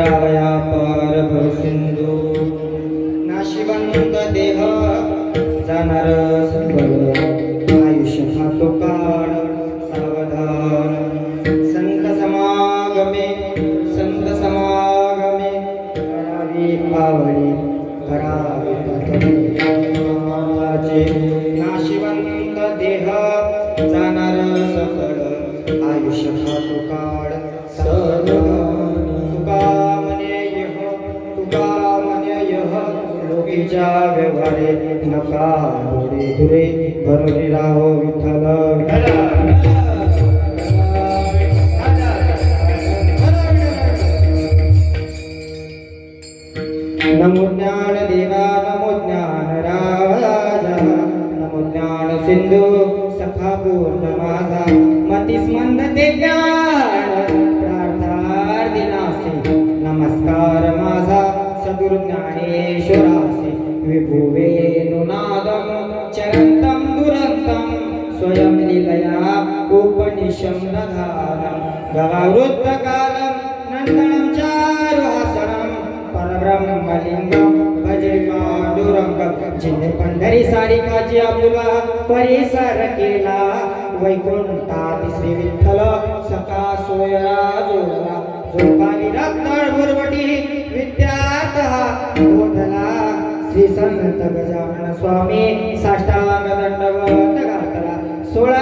तरावया पार भव सिंधू नाशिवंत देह जाणार सफल आयुष्य खातो काळ सावधान। संत समागमे संत समागमे करावी आवडी तुझ्या व्यवहारे नका दुरे दुरे भरली राहो विठ्ठल. नमो ज्ञान देवा नमो ज्ञान राजा. नमो ज्ञान सिंधू सखा पूर्ण माझा. मतीस मंद ते ज्ञान स्वयं लीलया उपनिशं दधानं गवावृत्तकालं नन्दनं चारुहासनं परब्रह्मलिङ्गं भजे पाण्डुरङ्गं जिने पंढरी सारिकाची आपुला परिसर केला वैकुंठात श्री विठ्ठल सका सोयरा जोडला जो काली रत्नाळ भुरवटी हा श्री संत गजानन स्वामी साष्टांग दंडवत சோழ